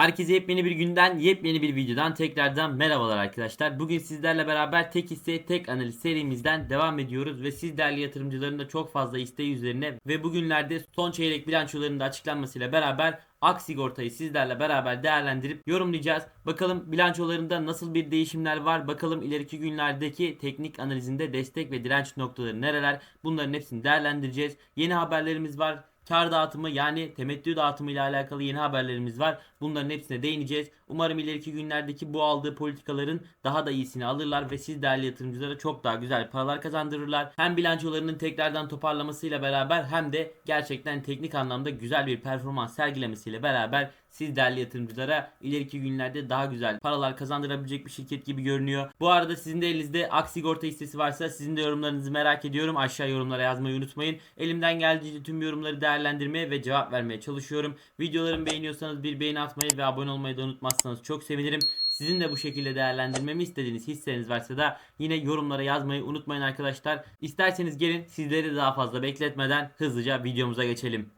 Herkese yepyeni bir günden, yepyeni bir videodan tekrardan merhabalar arkadaşlar. Bugün sizlerle beraber tek hisse tek analiz serimizden devam ediyoruz ve siz değerli yatırımcıların da çok fazla isteği üzerine ve bugünlerde son çeyrek bilançolarının da açıklanmasıyla beraber Ak sigortayı sizlerle beraber değerlendirip yorumlayacağız. Bakalım bilançolarında nasıl bir değişimler var. Bakalım ileriki günlerdeki teknik analizinde destek ve direnç noktaları nereler. Bunların hepsini değerlendireceğiz. Yeni haberlerimiz var. Kar dağıtımı yani temettü dağıtımı ile alakalı yeni haberlerimiz var. Bunların hepsine değineceğiz. Umarım ileriki günlerdeki bu aldığı politikaların daha da iyisini alırlar ve siz değerli yatırımcılara çok daha güzel paralar kazandırırlar. Hem bilançolarının tekrardan toparlamasıyla beraber hem de gerçekten teknik anlamda güzel bir performans sergilemesiyle beraber siz değerli yatırımcılara ileriki günlerde daha güzel paralar kazandırabilecek bir şirket gibi görünüyor. Bu arada sizin de elinizde Ak Sigorta hissesi varsa sizin de yorumlarınızı merak ediyorum. Aşağı yorumlara yazmayı unutmayın. Elimden geldiğince tüm yorumları değerlendirmeye ve cevap vermeye çalışıyorum. Videolarımı beğeniyorsanız bir beğeni atmayı ve abone olmayı da unutmazsanız çok sevinirim. Sizin de bu şekilde değerlendirmemi istediğiniz hisseniz varsa da yine yorumlara yazmayı unutmayın arkadaşlar. İsterseniz gelin sizleri daha fazla bekletmeden hızlıca videomuza geçelim.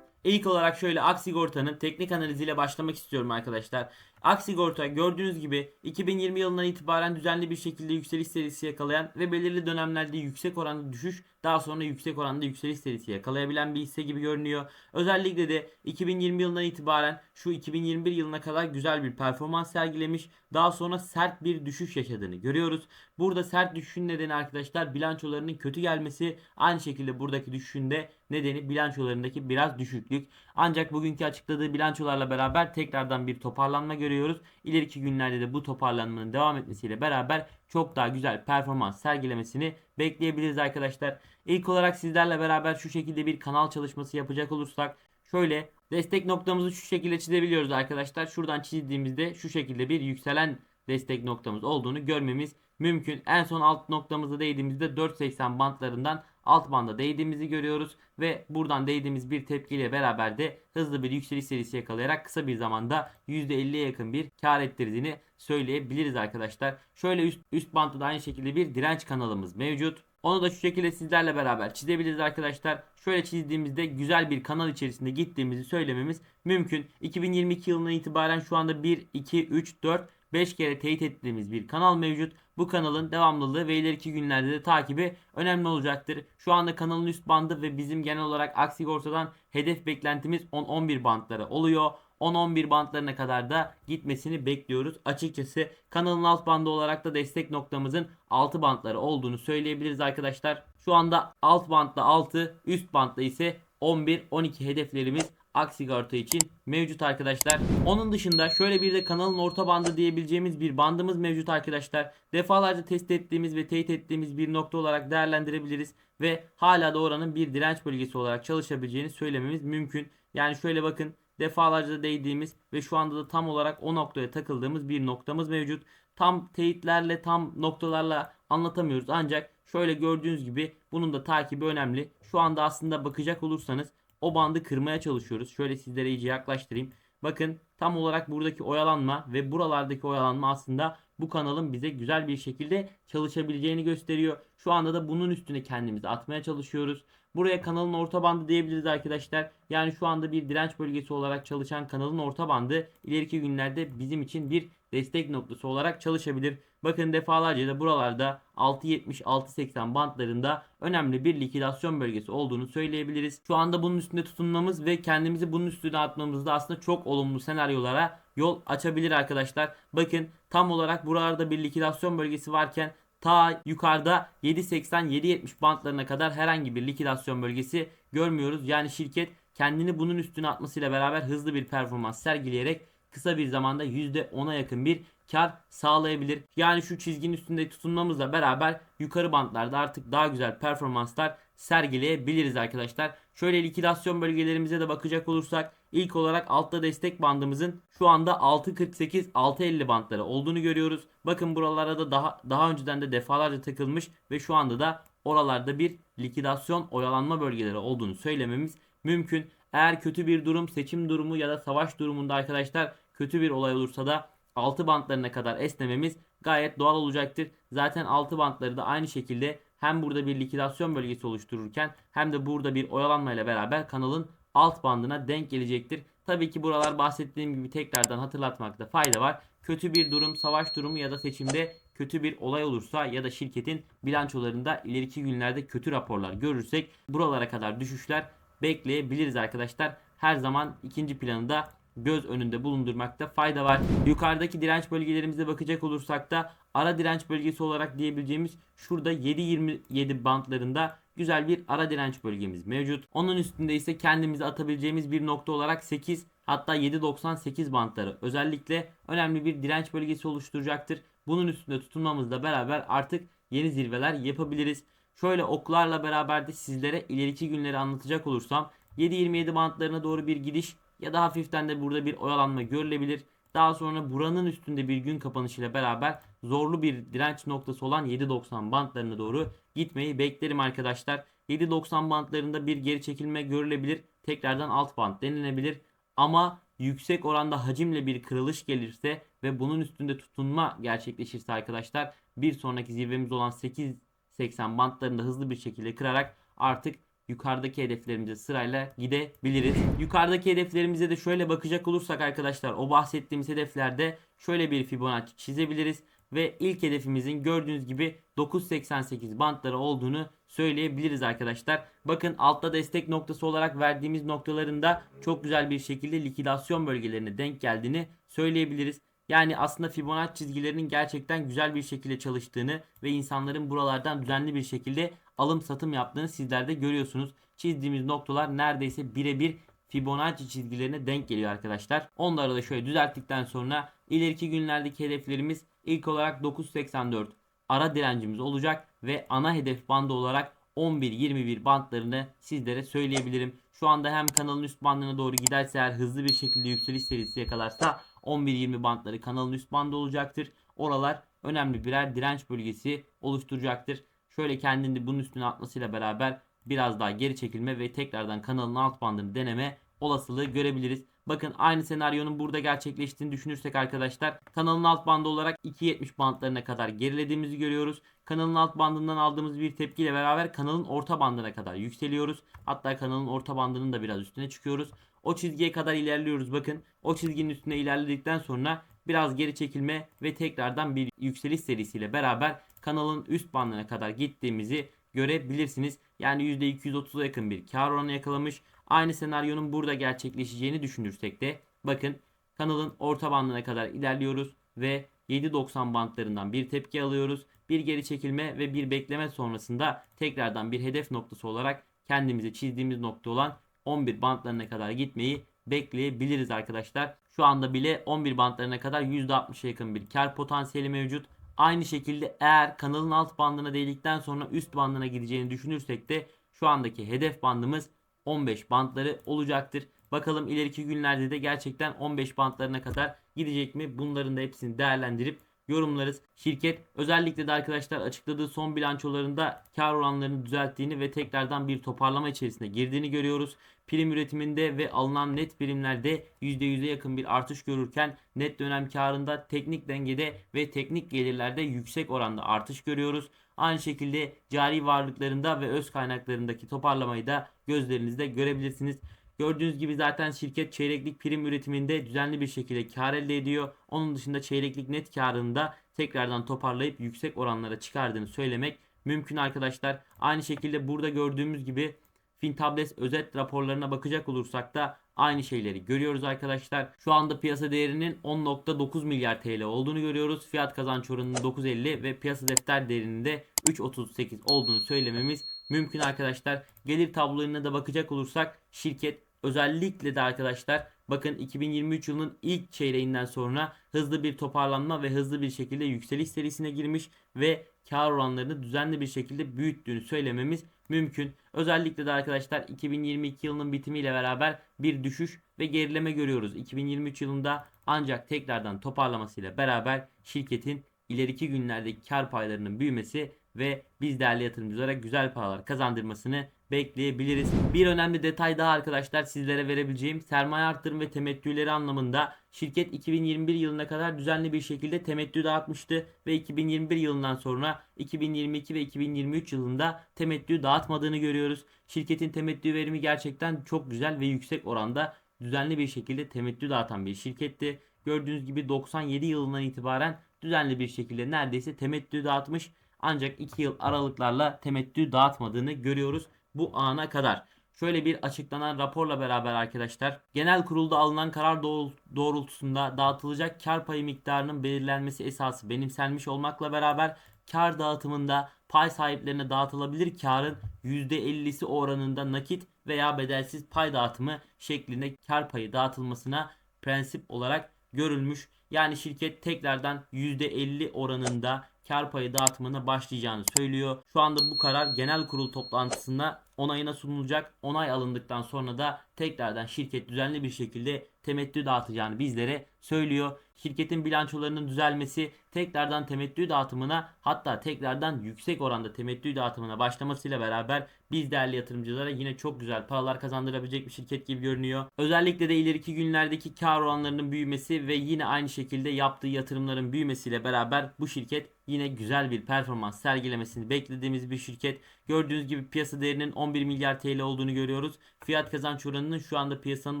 İlk olarak şöyle Aksigorta'nın teknik analiziyle başlamak istiyorum arkadaşlar. Aksigorta gördüğünüz gibi 2020 yılından itibaren düzenli bir şekilde yükseliş serisi yakalayan ve belirli dönemlerde yüksek oranda düşüş daha sonra yüksek oranda yükseliş serisi yakalayabilen bir hisse gibi görünüyor. Özellikle de 2020 yılından itibaren şu 2021 yılına kadar güzel bir performans sergilemiş. Daha sonra sert bir düşüş yaşadığını görüyoruz. Burada sert düşüşün nedeni arkadaşlar bilançolarının kötü gelmesi. Aynı şekilde buradaki düşüşün de nedeni bilançolarındaki biraz düşüklük. Ancak bugünkü açıkladığı bilançolarla beraber tekrardan bir toparlanma görüyoruz. İleriki günlerde de bu toparlanmanın devam etmesiyle beraber çok daha güzel performans sergilemesini bekleyebiliriz arkadaşlar. İlk olarak sizlerle beraber şu şekilde bir kanal çalışması yapacak olursak şöyle destek noktamızı şu şekilde çizebiliyoruz arkadaşlar. Şuradan çizdiğimizde şu şekilde bir yükselen destek noktamız olduğunu görmemiz mümkün. En son alt noktamıza değdiğimizde 4.80 bantlarından alt banda değdiğimizi görüyoruz ve buradan değdiğimiz bir tepkiyle beraber de hızlı bir yükseliş serisi yakalayarak kısa bir zamanda %50'ye yakın bir kar ettirdiğini söyleyebiliriz arkadaşlar. Şöyle üst, üst bantta da aynı şekilde bir direnç kanalımız mevcut. Onu da şu şekilde sizlerle beraber çizebiliriz arkadaşlar. Şöyle çizdiğimizde güzel bir kanal içerisinde gittiğimizi söylememiz mümkün. 2022 yılından itibaren şu anda 1, 2, 3, 4, 5 kere teyit ettiğimiz bir kanal mevcut. Bu kanalın devamlılığı ve ileriki günlerde de takibi önemli olacaktır. Şu anda kanalın üst bandı ve bizim genel olarak Aksigorta'dan hedef beklentimiz 10-11 bantları oluyor. 10-11 bantlarına kadar da gitmesini bekliyoruz. Açıkçası kanalın alt bandı olarak da destek noktamızın 6 bantları olduğunu söyleyebiliriz arkadaşlar. Şu anda alt bantta 6, üst bantta ise 11-12 hedeflerimiz Aksigorta için mevcut arkadaşlar. Onun dışında şöyle bir de kanalın orta bandı diyebileceğimiz bir bandımız mevcut arkadaşlar. Defalarca test ettiğimiz ve teyit ettiğimiz bir nokta olarak değerlendirebiliriz. Ve hala da oranın bir direnç bölgesi olarak çalışabileceğini söylememiz mümkün. Yani şöyle bakın defalarca değdiğimiz ve şu anda da tam olarak o noktaya takıldığımız bir noktamız mevcut. Tam teyitlerle tam noktalarla anlatamıyoruz ancak şöyle gördüğünüz gibi bunun da takibi önemli. Şu anda aslında bakacak olursanız o bandı kırmaya çalışıyoruz. Şöyle sizlere iyice yaklaştırayım. Bakın tam olarak buradaki oyalanma ve buralardaki oyalanma aslında bu kanalın bize güzel bir şekilde çalışabileceğini gösteriyor. Şu anda da bunun üstüne kendimizi atmaya çalışıyoruz. Buraya kanalın orta bandı diyebiliriz arkadaşlar. Yani şu anda bir direnç bölgesi olarak çalışan kanalın orta bandı ileriki günlerde bizim için bir destek noktası olarak çalışabilir. Bakın defalarca da buralarda 6.70-6.80 bantlarında önemli bir likidasyon bölgesi olduğunu söyleyebiliriz. Şu anda bunun üstünde tutunmamız ve kendimizi bunun üstüne atmamız da aslında çok olumlu senaryolara yol açabilir arkadaşlar. Bakın tam olarak buralarda bir likidasyon bölgesi varken ta yukarıda 7.80-7.70 bantlarına kadar herhangi bir likidasyon bölgesi görmüyoruz. Yani şirket kendini bunun üstüne atmasıyla beraber hızlı bir performans sergileyerek kısa bir zamanda %10'a yakın bir kar sağlayabilir. Yani şu çizginin üstünde tutunmamızla beraber yukarı bantlarda artık daha güzel performanslar sergileyebiliriz arkadaşlar. Şöyle likidasyon bölgelerimize de bakacak olursak ilk olarak altta destek bandımızın şu anda 6.48 6.50 bantları olduğunu görüyoruz. Bakın buralara da daha daha önceden de defalarca takılmış ve şu anda da oralarda bir likidasyon oyalanma bölgeleri olduğunu söylememiz mümkün. Eğer kötü bir durum, seçim durumu ya da savaş durumunda arkadaşlar kötü bir olay olursa da 6 bantlarına kadar esnememiz gayet doğal olacaktır. Zaten 6 bantları da aynı şekilde hem burada bir likidasyon bölgesi oluştururken hem de burada bir oyalanmayla beraber kanalın alt bandına denk gelecektir. Tabii ki buralar bahsettiğim gibi tekrardan hatırlatmakta fayda var. Kötü bir durum, savaş durumu ya da seçimde kötü bir olay olursa ya da şirketin bilançolarında ileriki günlerde kötü raporlar görürsek buralara kadar düşüşler bekleyebiliriz arkadaşlar. Her zaman ikinci planında göz önünde bulundurmakta fayda var. Yukarıdaki direnç bölgelerimize bakacak olursak da ara direnç bölgesi olarak diyebileceğimiz şurada 7.27 bantlarında güzel bir ara direnç bölgemiz mevcut. Onun üstünde ise kendimizi atabileceğimiz bir nokta olarak 8 hatta 7.98 bantları özellikle önemli bir direnç bölgesi oluşturacaktır. Bunun üstünde tutunmamızla beraber artık yeni zirveler yapabiliriz. Şöyle oklarla beraber de sizlere ileriki günleri anlatacak olursam 7.27 bantlarına doğru bir gidiş ya da hafiften de burada bir oyalanma görülebilir. Daha sonra buranın üstünde bir gün kapanışıyla beraber zorlu bir direnç noktası olan 7.90 bantlarına doğru gitmeyi beklerim arkadaşlar. 7.90 bantlarında bir geri çekilme görülebilir. Tekrardan alt bant denilebilir. Ama yüksek oranda hacimle bir kırılış gelirse ve bunun üstünde tutunma gerçekleşirse arkadaşlar bir sonraki zirvemiz olan 8.80 bantlarında hızlı bir şekilde kırarak artık yukarıdaki hedeflerimize sırayla gidebiliriz. Yukarıdaki hedeflerimize de şöyle bakacak olursak arkadaşlar o bahsettiğimiz hedeflerde şöyle bir Fibonacci çizebiliriz ve ilk hedefimizin gördüğünüz gibi 9.88 bantları olduğunu söyleyebiliriz arkadaşlar. Bakın altta destek noktası olarak verdiğimiz noktalarında çok güzel bir şekilde likidasyon bölgelerine denk geldiğini söyleyebiliriz. Yani aslında Fibonacci çizgilerinin gerçekten güzel bir şekilde çalıştığını ve insanların buralardan düzenli bir şekilde alım satım yaptığını sizler de görüyorsunuz. Çizdiğimiz noktalar neredeyse birebir Fibonacci çizgilerine denk geliyor arkadaşlar. Onları da şöyle düzelttikten sonra ileriki günlerdeki hedeflerimiz ilk olarak 9.84 ara direncimiz olacak ve ana hedef bandı olarak 11-21 bantlarını sizlere söyleyebilirim. Şu anda hem kanalın üst bandına doğru giderse eğer hızlı bir şekilde yükseliş serisi yakalarsa 11-20 bantları kanalın üst bandı olacaktır. Oralar önemli birer direnç bölgesi oluşturacaktır. Şöyle kendini bunun üstüne atmasıyla beraber biraz daha geri çekilme ve tekrardan kanalın alt bandını deneme olasılığı görebiliriz. Bakın aynı senaryonun burada gerçekleştiğini düşünürsek arkadaşlar kanalın alt bandı olarak 2.70 bantlarına kadar gerilediğimizi görüyoruz. Kanalın alt bandından aldığımız bir tepkiyle beraber kanalın orta bandına kadar yükseliyoruz. Hatta kanalın orta bandının da biraz üstüne çıkıyoruz. O çizgiye kadar ilerliyoruz bakın. O çizginin üstüne ilerledikten sonra biraz geri çekilme ve tekrardan bir yükseliş serisiyle beraber kanalın üst bandına kadar gittiğimizi görebilirsiniz. Yani %230'a yakın bir kar oranı yakalamış. Aynı senaryonun burada gerçekleşeceğini düşünürsek de bakın kanalın orta bandına kadar ilerliyoruz ve 7.90 bantlarından bir tepki alıyoruz. Bir geri çekilme ve bir bekleme sonrasında tekrardan bir hedef noktası olarak kendimize çizdiğimiz nokta olan 11 bantlarına kadar gitmeyi bekleyebiliriz arkadaşlar. Şu anda bile 11 bantlarına kadar %60'a yakın bir kar potansiyeli mevcut. Aynı şekilde eğer kanalın alt bandına değdikten sonra üst bandına gideceğini düşünürsek de şu andaki hedef bandımız 15 bantları olacaktır. Bakalım ileriki günlerde de gerçekten 15 bantlarına kadar gidecek mi? Bunların da hepsini değerlendirip yorumlarız. Şirket özellikle de arkadaşlar açıkladığı son bilançolarında kar oranlarını düzelttiğini ve tekrardan bir toparlama içerisine girdiğini görüyoruz. Prim üretiminde ve alınan net primlerde %100'e yakın bir artış görürken net dönem karında teknik dengede ve teknik gelirlerde yüksek oranda artış görüyoruz. Aynı şekilde cari varlıklarında ve öz kaynaklarındaki toparlamayı da gözlerinizde görebilirsiniz. Gördüğünüz gibi zaten şirket çeyreklik prim üretiminde düzenli bir şekilde kar elde ediyor. Onun dışında çeyreklik net karını da tekrardan toparlayıp yüksek oranlara çıkardığını söylemek mümkün arkadaşlar. Aynı şekilde burada gördüğümüz gibi Fintables özet raporlarına bakacak olursak da aynı şeyleri görüyoruz arkadaşlar. Şu anda piyasa değerinin 10.9 milyar TL olduğunu görüyoruz. Fiyat kazanç oranının 9.50 ve piyasa defter değerinin de 3.38 olduğunu söylememiz mümkün arkadaşlar. Gelir tablolarına da bakacak olursak şirket özellikle de arkadaşlar bakın 2023 yılının ilk çeyreğinden sonra hızlı bir toparlanma ve hızlı bir şekilde yükseliş serisine girmiş ve kar oranlarını düzenli bir şekilde büyüttüğünü söylememiz mümkün. Özellikle de arkadaşlar 2022 yılının bitimiyle beraber bir düşüş ve gerileme görüyoruz. 2023 yılında ancak tekrardan toparlamasıyla beraber şirketin ileriki günlerdeki kar paylarının büyümesi ve biz değerli yatırımcılara güzel paralar kazandırmasını bekleyebiliriz. Bir önemli detay daha arkadaşlar sizlere verebileceğim sermaye arttırım ve temettüleri anlamında şirket 2021 yılına kadar düzenli bir şekilde temettü dağıtmıştı ve 2021 yılından sonra 2022 ve 2023 yılında temettü dağıtmadığını görüyoruz. Şirketin temettü verimi gerçekten çok güzel ve yüksek oranda düzenli bir şekilde temettü dağıtan bir şirketti. Gördüğünüz gibi 97 yılından itibaren düzenli bir şekilde neredeyse temettü dağıtmış. Ancak 2 yıl aralıklarla temettü dağıtmadığını görüyoruz bu ana kadar. Şöyle bir açıklanan raporla beraber arkadaşlar genel kurulda alınan karar doğrul- doğrultusunda dağıtılacak kar payı miktarının belirlenmesi esası benimsenmiş olmakla beraber kar dağıtımında pay sahiplerine dağıtılabilir karın %50'si oranında nakit veya bedelsiz pay dağıtımı şeklinde kar payı dağıtılmasına prensip olarak görülmüş. Yani şirket tekrardan %50 oranında kar payı dağıtımına başlayacağını söylüyor. Şu anda bu karar genel kurul toplantısında onayına sunulacak. Onay alındıktan sonra da tekrardan şirket düzenli bir şekilde temettü dağıtacağını bizlere söylüyor. Şirketin bilançolarının düzelmesi tekrardan temettü dağıtımına hatta tekrardan yüksek oranda temettü dağıtımına başlamasıyla beraber biz değerli yatırımcılara yine çok güzel paralar kazandırabilecek bir şirket gibi görünüyor. Özellikle de ileriki günlerdeki kar oranlarının büyümesi ve yine aynı şekilde yaptığı yatırımların büyümesiyle beraber bu şirket yine güzel bir performans sergilemesini beklediğimiz bir şirket. Gördüğünüz gibi piyasa değerinin 11 milyar TL olduğunu görüyoruz. Fiyat kazanç oranının şu anda piyasanın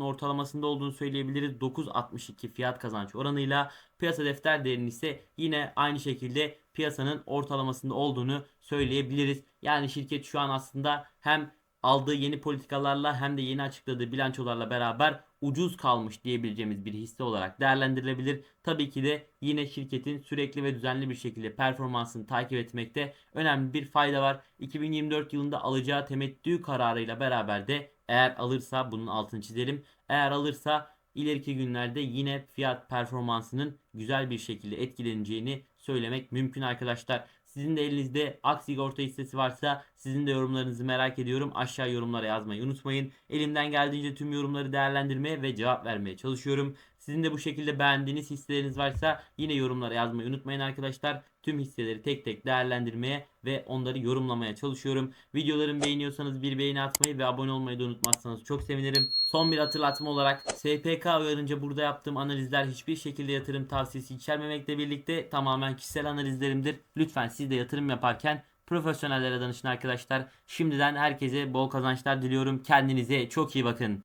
ortalamasında olduğunu söyleyebiliriz. 9.62 fiyat kazanç oranıyla piyasa defter değerinin ise yine aynı şekilde piyasanın ortalamasında olduğunu söyleyebiliriz. Yani şirket şu an aslında hem aldığı yeni politikalarla hem de yeni açıkladığı bilançolarla beraber ucuz kalmış diyebileceğimiz bir hisse olarak değerlendirilebilir. Tabii ki de yine şirketin sürekli ve düzenli bir şekilde performansını takip etmekte önemli bir fayda var. 2024 yılında alacağı temettü kararıyla beraber de eğer alırsa bunun altını çizelim. Eğer alırsa ileriki günlerde yine fiyat performansının güzel bir şekilde etkileneceğini söylemek mümkün arkadaşlar. Sizin de elinizde ak sigorta hissesi varsa sizin de yorumlarınızı merak ediyorum. Aşağı yorumlara yazmayı unutmayın. Elimden geldiğince tüm yorumları değerlendirmeye ve cevap vermeye çalışıyorum. Sizin de bu şekilde beğendiğiniz hisseleriniz varsa yine yorumlara yazmayı unutmayın arkadaşlar. Tüm hisseleri tek tek değerlendirmeye ve onları yorumlamaya çalışıyorum. Videolarımı beğeniyorsanız bir beğeni atmayı ve abone olmayı da unutmazsanız çok sevinirim. Son bir hatırlatma olarak SPK uyarınca burada yaptığım analizler hiçbir şekilde yatırım tavsiyesi içermemekle birlikte tamamen kişisel analizlerimdir. Lütfen siz de yatırım yaparken profesyonellere danışın arkadaşlar. Şimdiden herkese bol kazançlar diliyorum. Kendinize çok iyi bakın.